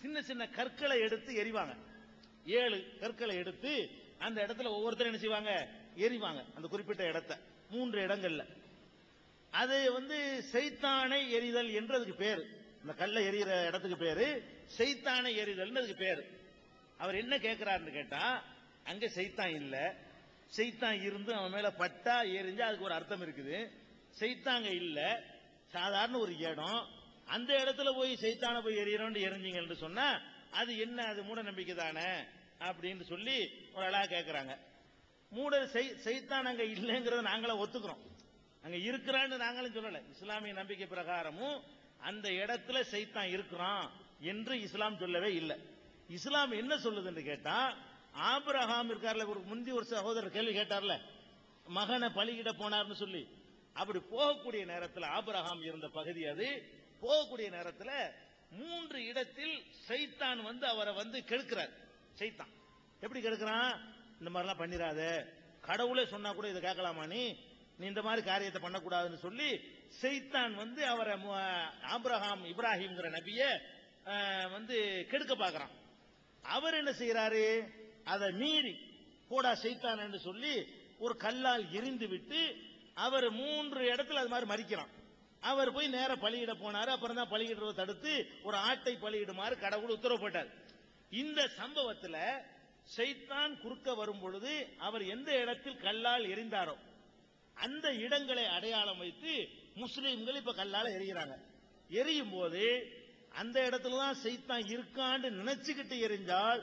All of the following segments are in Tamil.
சின்ன சின்ன கற்களை எடுத்து எரிவாங்க ஏழு கற்களை எடுத்து அந்த இடத்துல ஒவ்வொருத்தரும் என்ன செய்வாங்க? எரிவாங்க அந்த குறிப்பிட்ட இடத்த. மூன்று இடங்கள்ல. அது வந்து செய்தானை எரிதல் என்று அதுக்கு பேரு. இந்த கல்லை எரியிற இடத்துக்கு பேரு. செய்தானை எரிதல் அதுக்கு பேரு. அவர் என்ன கேட்கிறாருன்னு கேட்டா அங்க செய்தான் இல்ல. செய்தான் இருந்து அவன் மேல பட்டா எரிஞ்சா அதுக்கு ஒரு அர்த்தம் இருக்குது. செய்தாங்க இல்ல. சாதாரண ஒரு இடம். அந்த இடத்துல போய் சைத்தான போய் எரியறோம்னு எரிஞ்சிங்கன்னு சொன்னா அது என்ன? அது மூட நம்பிக்கை தானே? அப்படின்னு சொல்லி ஒரு அழகா கேட்கிறாங்க மூட சைத்தான் அங்க இல்லைங்கிறத நாங்களும் ஒத்துக்கிறோம். அங்க இருக்கிறான்னு நாங்களும் சொல்லல. இஸ்லாமிய நம்பிக்கை பிரகாரமும் அந்த இடத்துல சைத்தான் இருக்கிறான் என்று இஸ்லாம் சொல்லவே இல்லை. இஸ்லாம் என்ன சொல்லுதுன்னு கேட்டா ஆபிரஹாம் இருக்கார்ல ஒரு முந்தி ஒரு சகோதரர் கேள்வி கேட்டார்ல மகனை பலியிட போனார்னு சொல்லி. அப்படி போகக்கூடிய நேரத்தில் ஆபிரஹாம் இருந்த பகுதி அது. போகக்கூடிய நேரத்தில் மூன்று இடத்தில் சைத்தான் வந்து அவரை வந்து கெடுக்கிறார். சைத்தான். எப்படி கெடுக்கிறான்? இந்த மாதிரிலாம் பண்ணிடாத கடவுளே சொன்னா கூட இதை கேட்கலாமா நீ? நீ இந்த மாதிரி காரியத்தை பண்ணக்கூடாதுன்னு சொல்லி செய்தான் வந்து அவரை மு- இப்ராஹிம்ங்கிற நபிய வந்து கெடுக்க பார்க்கறான். அவர் என்ன செய்யறாரு அதை மீறி கூடா செய்தான் என்று சொல்லி ஒரு கல்லால் எரிந்து விட்டு அவர் மூன்று இடத்துல அது மாதிரி மறிக்கிறான். அவர் போய் நேர பலியிட போனாரு அப்புறம் தான் பலியிடுறத தடுத்து ஒரு ஆட்டை பலியிடுமாறு கடவுள் உத்தரவு போட்டார். இந்த சம்பவத்துல சைத்தான் குறுக்க வரும் பொழுது அவர் எந்த இடத்தில் கல்லால் எரிந்தாரோ அந்த இடங்களை அடையாளம் வைத்து முஸ்லீம்கள் இப்ப கல்லால் எரிகிறாங்க. எரியும் போது அந்த இடத்துல தான் சைத்தான் இருக்கான்னு நினைச்சுக்கிட்டு எரிஞ்சால்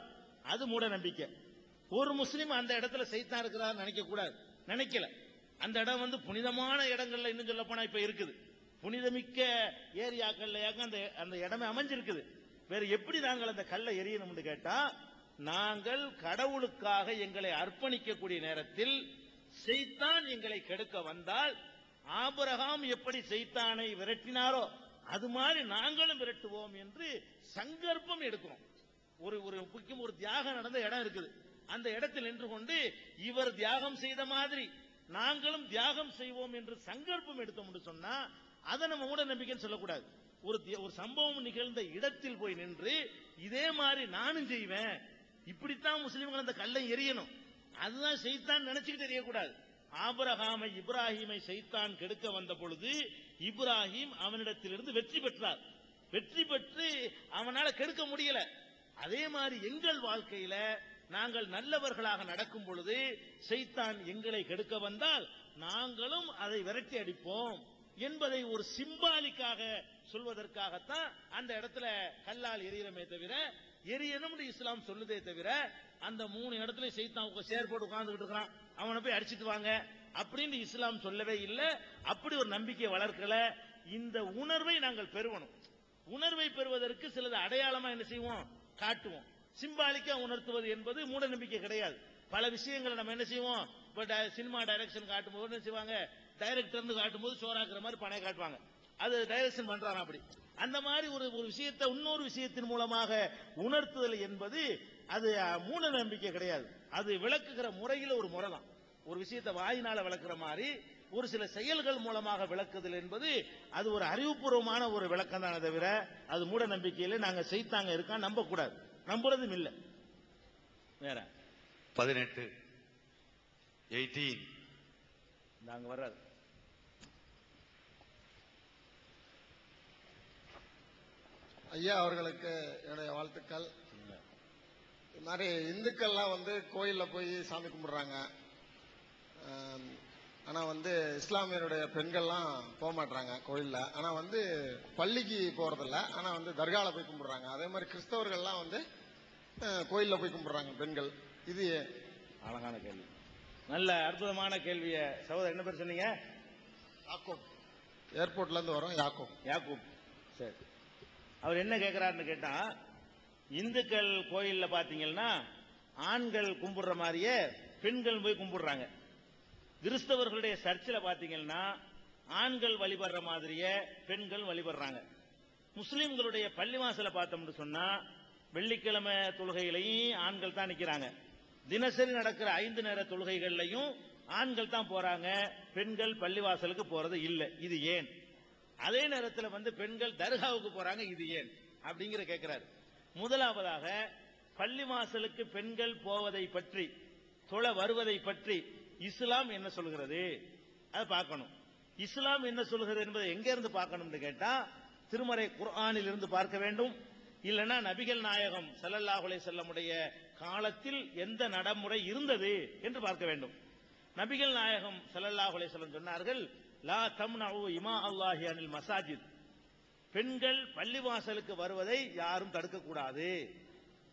அது மூட நம்பிக்கை. ஒரு முஸ்லீம் அந்த இடத்துல சைத்தான் இருக்கிறார் நினைக்க கூடாது நினைக்கல. அந்த இடம் வந்து புனிதமான இடங்கள்ல இன்னும் சொல்ல போனா இப்ப இருக்குது. புனிதமிக்க ஏரியாக்கள்லயாக அந்த அந்த இடமே அமைஞ்சிருக்குது. வேற எப்படி நாங்கள் அந்த கல்லை எரியணும்னு கேட்டா நாங்கள் கடவுளுக்காக எங்களை அர்ப்பணிக்கக்கூடிய நேரத்தில் செய்தான் எங்களை கெடுக்க வந்தால் ஆபரகாம் எப்படி செய்தானை விரட்டினாரோ அது மாதிரி நாங்களும் விரட்டுவோம் என்று சங்கற்பம் எடுக்கிறோம். ஒரு ஒரு முக்கியம் ஒரு தியாகம் நடந்த இடம் இருக்குது. அந்த இடத்தில் நின்று கொண்டு இவர் தியாகம் செய்த மாதிரி நாங்களும் தியாகம் செய்வோம் என்று சங்கற்பம் எடுத்தோம் என்று சொன்னா அதை நம்ம மூட நம்பிக்கைன்னு சொல்லக்கூடாது. ஒரு ஒரு சம்பவம் நிகழ்ந்த இடத்தில் போய் நின்று இதே மாதிரி நானும் செய்வேன். இப்படித்தான் முஸ்லிம்கள் அந்த கல்லை எரியணும் அதுதான் செய்தான் நினைச்சுக்கிட்டு எரியக்கூடாது ஆபரகாமை இப்ராஹிமை செய்தான் கெடுக்க வந்த பொழுது இப்ராஹிம் அவனிடத்திலிருந்து வெற்றி பெற்றார். வெற்றி பெற்று அவனால கெடுக்க முடியல. அதே மாதிரி எங்கள் வாழ்க்கையில நாங்கள் நல்லவர்களாக நடக்கும் பொழுது செய்தான் எங்களை கெடுக்க வந்தால் நாங்களும் அதை விரட்டி அடிப்போம். என்பதை ஒரு சிம்பாலிக்காக சொல்வதற்காகத்தான் அந்த இடத்துல கல்லால் எரியறமே தவிர எரியணும்னு இஸ்லாம் சொல்லுதே தவிர அந்த மூணு இடத்துல செய்தான் உங்க சேர் போட்டு உட்கார்ந்துகிட்டு இருக்கிறான். அவனை போய் அடிச்சிட்டு வாங்க. அப்படின்னு இஸ்லாம் சொல்லவே இல்லை. அப்படி ஒரு நம்பிக்கை வளர்க்கல. இந்த உணர்வை நாங்கள் பெறுவணும். உணர்வை பெறுவதற்கு சிலது அடையாளமா என்ன செய்வோம்? காட்டுவோம். சிம்பாலிக்கா உணர்த்துவது என்பது மூட நம்பிக்கை கிடையாது. பல விஷயங்களை நம்ம என்ன செய்வோம்? இப்ப ட- சினிமா டைரக்ஷன் காட்டும்போது என்ன செய்வாங்க? டைரக்டர் காட்டும்போது சோறாக்குற மாதிரி பணையை காட்டுவாங்க. அது டைரக்ஷன் பண்றாங்க அப்படி. அந்த மாதிரி ஒரு ஒரு விஷயத்தை இன்னொரு விஷயத்தின் மூலமாக உணர்த்துதல் என்பது அது மூட நம்பிக்கை கிடையாது. அது விளக்குகிற முறையில ஒரு முறை தான் ஒரு விஷயத்தை வாயினால விளக்குற மாதிரி ஒரு சில செயல்கள் மூலமாக விளக்குதல் என்பது அது ஒரு அறிவுபூர்வமான ஒரு விளக்கம் தானே தவிர அது மூட நம்பிக்கையில நாங்க செய்தாங்க இருக்கா நம்ப கூடாது நம்புறதும் இல்ல. வேற. பதினெட்டு எயிட்டீன். நாங்க வர்றாரு ஐயா அவர்களுக்கு என்னுடைய வாழ்த்துக்கள். மாதிரி இந்துக்கள்லாம் வந்து கோயிலில் போய் சாமி கும்பிடுறாங்க. ஆம், ஆனா வந்து இஸ்லாமியருடைய பெண்கள்லாம் போக மாட்டாங்க கோயில்ல. ஆனா வந்து பள்ளிக்கு போறதில்ல. ஆனா வந்து தர்கால போய் கும்பிடுறாங்க. அதே மாதிரி கிறிஸ்தவர்கள்லாம் வந்து கோயில்ல போய் கும்பிடுறாங்க பெண்கள். இது? அழகான கேள்வி. நல்ல அற்புதமான கேள்விய. சகோதரர் என்ன பேர் சொன்னீங்க? ஏர்போர்ட்ல இருந்து வரோம் யாக்கோப். யாக்கூப். சரி. அவர் என்ன கேட்கிறாருன்னு கேட்டா இந்துக்கள் கோயில்ல பாத்தீங்கன்னா ஆண்கள் கும்பிடுற மாதிரியே பெண்கள் போய் கும்பிடுறாங்க. கிறிஸ்தவர்களுடைய சர்ச்சில் பாத்தீங்கன்னா ஆண்கள் வழிபடுற மாதிரியே பெண்கள் வழிபடுறாங்க. முஸ்லிம்களுடைய பள்ளிவாசல பார்த்தோம்னு சொன்னா வெள்ளிக்கிழமை தொழுகையிலையும் ஆண்கள் தான் நிக்கிறாங்க. தினசரி நடக்கிற ஐந்து நேர தொழுகைகள்லையும் ஆண்கள் தான் போறாங்க பெண்கள் பள்ளிவாசலுக்கு போறது இல்லை. இது ஏன்? அதே நேரத்தில் வந்து பெண்கள் தர்காவுக்கு போறாங்க இது ஏன்? அப்படிங்கிற கேட்கிறாரு முதலாவதாக பள்ளி வாசலுக்கு பெண்கள் போவதை பற்றி தொழ வருவதை பற்றி இஸ்லாம் என்ன சொல்கிறது? அதை பார்க்கணும். இஸ்லாம் என்ன சொல்கிறது என்பதை எங்க இருந்து பார்க்கணும்னு கேட்டா திருமறை குர்ஆனில் இருந்து பார்க்க வேண்டும். இல்லைன்னா நபிகள் நாயகம் ஸல்லல்லாஹு செல்லமுடைய காலத்தில் எந்த நடைமுறை இருந்தது என்று பார்க்க வேண்டும். நபிகள் நாயகம் ஸல்லல்லாஹு அலைஹி சொன்னார்கள் லா தம்னஉ இமா அல்லாஹி அனில் மசாஜித் பெண்கள் பள்ளிவாசலுக்கு வருவதை யாரும் தடுக்கக்கூடாது.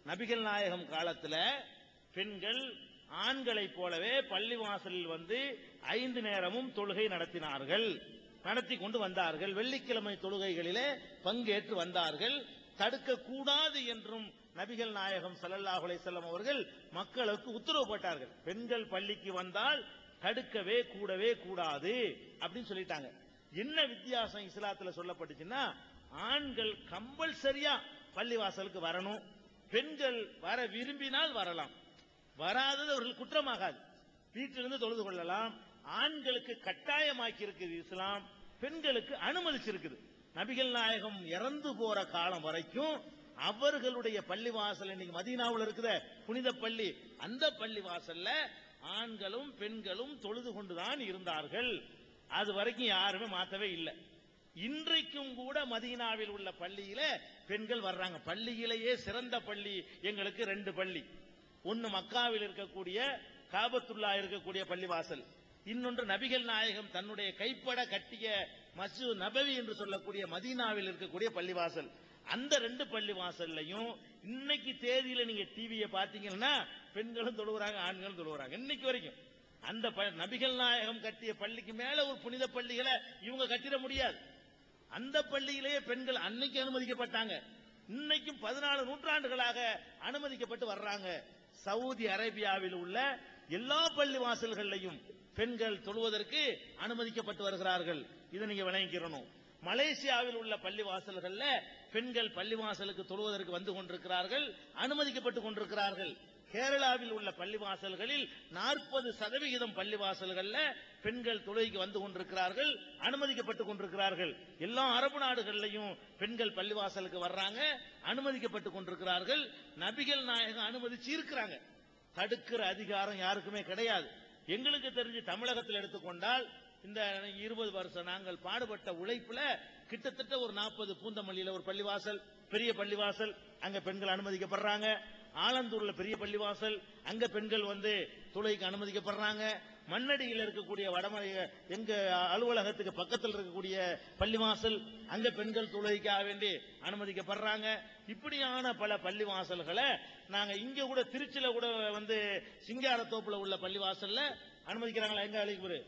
நபிகள் நாயகம் காலத்துல பெண்கள் ஆண்களைப் போலவே பள்ளிவாசலில் வந்து ஐந்து நேரமும் தொழுகை நடத்தினார்கள். நடத்தி கொண்டு வந்தார்கள். வெள்ளிக்கிழமை தொழுகைகளிலே பங்கேற்று வந்தார்கள். தடுக்க கூடாது என்றும் நபிகள் நாயகம் ஸல்லல்லாஹு செல்லம் அவர்கள் மக்களுக்கு உத்தரவு போட்டார்கள். பெண்கள் பள்ளிக்கு வந்தால் தடுக்கவே கூடவே கூடாது அப்படின்னு சொல்லிட்டாங்க. என்ன வித்தியாசம் இஸ்லாத்துல சொல்லப்பட்டுச்சுன்னா ஆண்கள் கம்பல்சரியா பள்ளிவாசலுக்கு வரணும். பெண்கள் வர விரும்பினால் வரலாம். வராதது அவர்கள் குற்றமாகாது. வீட்டிலிருந்து தொழுது கொள்ளலாம். ஆண்களுக்கு கட்டாயமாக்கி இருக்குது இஸ்லாம். பெண்களுக்கு அனுமதிச்சிருக்குது. நபிகள் நாயகம் இறந்து போற காலம் வரைக்கும் அவர்களுடைய பள்ளி வாசல் இன்னைக்கு மதீனாவுல இருக்கிற புனித பள்ளி. அந்த பள்ளி வாசல்ல ஆண்களும் பெண்களும் தொழுது கொண்டுதான் இருந்தார்கள். அது வரைக்கும் யாருமே மாத்தவே இல்லை. இன்றைக்கும் கூட மதீனாவில் உள்ள பள்ளியில பெண்கள் வர்றாங்க. பள்ளியிலேயே சிறந்த பள்ளி எங்களுக்கு ரெண்டு பள்ளி. ஒன்னு மக்காவில் இருக்கக்கூடிய காபத்துல்லா இருக்கக்கூடிய பள்ளி வாசல். இன்னொன்று நபிகள் நாயகம் தன்னுடைய கைப்பட கட்டிய மசு நபவி என்று சொல்லக்கூடிய மதீனாவில் இருக்கக்கூடிய பள்ளிவாசல். அந்த ரெண்டு பள்ளிவாசல்லையும் இன்னைக்கு தேதியில நீங்க டிவியை பாத்தீங்கன்னா பெண்களும் தொழுகிறாங்க ஆண்களும் தொழுகிறாங்க இன்னைக்கு வரைக்கும். அந்த ப- நபிகள் நாயகம் கட்டிய பள்ளிக்கு மேல ஒரு புனித பள்ளிகளை இவங்க கட்டிட முடியாது. அந்த பள்ளியிலேயே பெண்கள் அன்னைக்கு அனுமதிக்கப்பட்டாங்க. இன்னைக்கும் பதினாலு நூற்றாண்டுகளாக அனுமதிக்கப்பட்டு வர்றாங்க. சவுதி அரேபியாவில் உள்ள எல்லா பள்ளி வாசல்கள்லையும் பெண்கள் தொழுவதற்கு அனுமதிக்கப்பட்டு வருகிறார்கள். இதை நீங்க விளங்கிக்கிறணும். மலேசியாவில் உள்ள பள்ளி வாசல்கள்ல பெண்கள் பள்ளி வாசலுக்கு தொழுவதற்கு வந்து கொண்டிருக்கிறார்கள் அனுமதிக்கப்பட்டு கொண்டிருக்கிறார்கள். கேரளாவில் உள்ள பள்ளிவாசல்களில் நாற்பது சதவிகிதம் பள்ளிவாசல்கள்ல பெண்கள் தொழுகைக்கு வந்து கொண்டிருக்கிறார்கள் அனுமதிக்கப்பட்டு கொண்டிருக்கிறார்கள். எல்லா அரபு நாடுகள்லையும் பெண்கள் பள்ளிவாசலுக்கு வர்றாங்க அனுமதிக்கப்பட்டு கொண்டிருக்கிறார்கள். நபிகள் நாயகம் அனுமதிச்சு இருக்கிறாங்க தடுக்கிற அதிகாரம் யாருக்குமே கிடையாது. எங்களுக்கு தெரிஞ்சு தமிழகத்தில் எடுத்துக்கொண்டால் இந்த இருபது வருஷம் நாங்கள் பாடுபட்ட உழைப்புல கிட்டத்தட்ட ஒரு நாற்பது பூந்தமல்லியில ஒரு பள்ளிவாசல் பெரிய பள்ளிவாசல் அங்க பெண்கள் அனுமதிக்கப்படுறாங்க. ஆலந்தூர்ல பெரிய பள்ளிவாசல் அங்க பெண்கள் வந்து துளைக்கு அனுமதிக்கப்படுறாங்க. மண்ணடியில் இருக்கக்கூடிய வடமலை எங்க அலுவலகத்துக்கு பக்கத்தில் இருக்கக்கூடிய பள்ளிவாசல் அங்க பெண்கள் துளைக்காக வேண்டி அனுமதிக்கப்படுறாங்க. இப்படியான பல பள்ளிவாசல்களை நாங்க இங்க கூட திருச்சியில கூட வந்து சிங்காரத்தோப்புல உள்ள பள்ளிவாசல்ல அனுமதிக்கிறாங்களா? எங்க அழைப்பு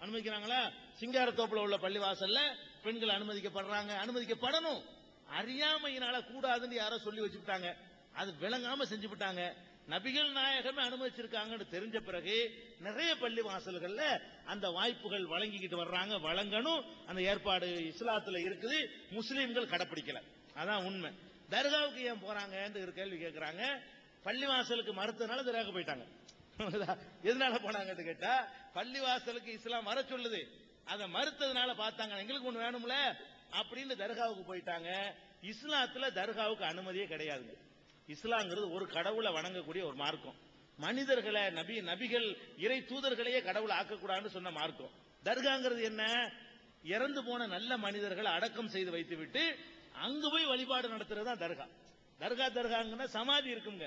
அனுமதிக்கிறாங்களா? சிங்காரத்தோப்புல உள்ள பள்ளிவாசல்ல பெண்கள் அனுமதிக்கப்படுறாங்க. அனுமதிக்கப்படணும். அறியாமையினால கூடாதுன்னு யாரோ சொல்லி வச்சுட்டாங்க அது விளங்காம செஞ்சு விட்டாங்க. நபிகள் நாயகமே அனுமதிச்சிருக்காங்கன்னு தெரிஞ்ச பிறகு நிறைய பள்ளி வாசல்கள்ல அந்த வாய்ப்புகள் வழங்கிக்கிட்டு வர்றாங்க. வழங்கணும். அந்த ஏற்பாடு இஸ்லாத்துல இருக்குது. முஸ்லீம்கள் கடைப்பிடிக்கல. அதான் உண்மை. தர்காவுக்கு ஏன் போறாங்கன்னு கேள்வி கேட்கிறாங்க பள்ளிவாசலுக்கு மறுத்தனால திராக போயிட்டாங்க. எதனால போனாங்கன்னு கேட்டா பள்ளிவாசலுக்கு இஸ்லாம் வர சொல்லுது. அதை மறுத்ததுனால பார்த்தாங்க எங்களுக்கு ஒண்ணு வேணும்ல? அப்படின்னு தர்காவுக்கு போயிட்டாங்க. இஸ்லாத்துல தர்காவுக்கு அனுமதியே கிடையாது இஸ்லாங்கிறது ஒரு கடவுளை வணங்கக்கூடிய ஒரு மார்க்கம். மனிதர்களை நபி நபிகள் இறை தூதர்களையே கடவுளை ஆக்கக்கூடாதுன்னு சொன்ன மார்க்கம். தர்காங்கிறது என்ன? இறந்து போன நல்ல மனிதர்களை அடக்கம் செய்து வைத்துவிட்டு அங்கு போய் வழிபாடு நடத்துறது தான் தர்கா. தர்கா தர்காங்கன்னா சமாதி இருக்குங்க.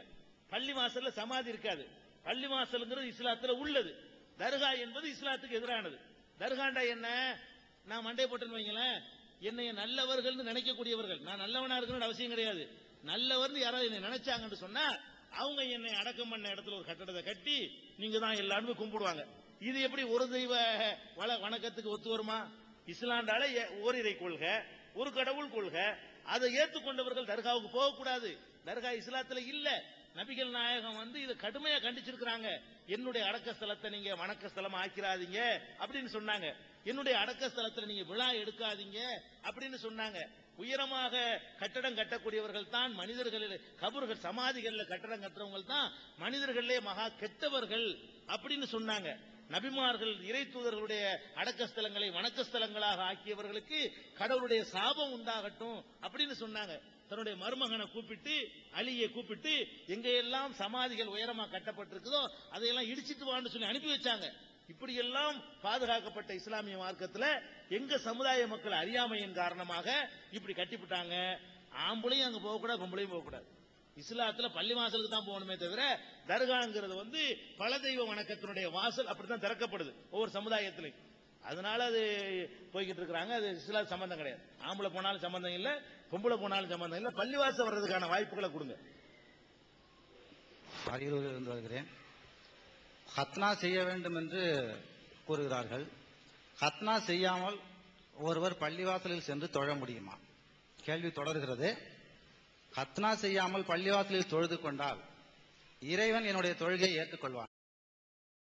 பள்ளி வாசல்ல சமாதி இருக்காது. பள்ளி வாசல்ங்கிறது இஸ்லாத்துல உள்ளது. தர்கா என்பது இஸ்லாத்துக்கு எதிரானது. தர்காண்டா என்ன? நான் மண்டை போட்டேன்னு வைங்களேன். என்னைய நல்லவர்கள்னு நினைக்கக்கூடியவர்கள். நான் நல்லவனா இருக்கணும்னு அவசியம் கிடையாது. நல்லவர்னு யாராவது என்னை நினைச்சாங்கன்னு சொன்னா அவங்க என்னை அடக்கம் பண்ண இடத்துல ஒரு கட்டடத்தை கட்டி நீங்க தான் எல்லாருமே கும்பிடுவாங்க. இது எப்படி ஒரு தெய்வ வள வணக்கத்துக்கு ஒத்து வருமா? இஸ்லாண்டால ஏ- ஓரிரை கொள்கை ஒரு கடவுள் கொள்கை அதை ஏத்துக்கொண்டவர்கள் தர்காவுக்கு போகக்கூடாது. தர்கா இஸ்லாத்துல இல்ல. நபிகள் நாயகம் வந்து இதை கடுமையா கண்டிச்சிருக்கிறாங்க. என்னுடைய அடக்க ஸ்தலத்தை நீங்க வணக்க ஸ்தலம் ஆக்கிறாதீங்க அப்படின்னு சொன்னாங்க. என்னுடைய அடக்க ஸ்தலத்துல நீங்க விழா எடுக்காதீங்க அப்படின்னு சொன்னாங்க. உயரமாக கட்டடம் கட்டக்கூடியவர்கள் தான் மனிதர்கள் கபர்கள் சமாதிகள்ல கட்டடம் கட்டுறவங்க தான் மனிதர்களே மகா கெட்டவர்கள் அப்படின்னு சொன்னாங்க. நபிமார்கள் இறை தூதர்களுடைய அடக்க ஸ்தலங்களை வணக்க ஸ்தலங்களாக ஆக்கியவர்களுக்கு கடவுளுடைய சாபம் உண்டாகட்டும் அப்படின்னு சொன்னாங்க. தன்னுடைய மருமகனை கூப்பிட்டு அலியை கூப்பிட்டு எங்கெல்லாம் சமாதிகள் உயரமா கட்டப்பட்டிருக்குதோ அதையெல்லாம் இடிச்சிட்டு வான்னு சொல்லி அனுப்பி வச்சாங்க. இப்படியெல்லாம் பாதுகாக்கப்பட்ட இஸ்லாமிய மார்க்கத்துல எங்க சமுதாய மக்கள் அறியாமையின் காரணமாக இப்படி கட்டிவிட்டாங்க ஆம்பளையும் அங்க போகக்கூடாது பொம்பளையும் போகக்கூடாது. இஸ்லாத்துல பள்ளி வாசலுக்கு தான் போகணுமே தவிர தர்காங்கிறது வந்து பல தெய்வ வணக்கத்தினுடைய வாசல் அப்படித்தான் திறக்கப்படுது ஒவ்வொரு சமுதாயத்திலையும். அதனால அது போய்கிட்டு இருக்கிறாங்க. அது இஸ்லாம் சம்பந்தம் கிடையாது. ஆம்பளை போனாலும் சம்பந்தம் இல்ல பொம்பளை போனாலும் சம்பந்தம் இல்ல. பள்ளிவாசல் வர்றதுக்கான வாய்ப்புகளை கொடுங்க. அரியலூரில் வருகிறேன். ஹத்னா செய்ய வேண்டும் என்று கூறுகிறார்கள். ஹத்னா செய்யாமல் ஒருவர் பள்ளிவாசலில் சென்று தொழ முடியுமா? கேள்வி தொடர்கிறது. ஹத்னா செய்யாமல் பள்ளிவாசலில் தொழுது கொண்டால் இறைவன் என்னுடைய தொழுகையை ஏற்றுக்கொள்வான்.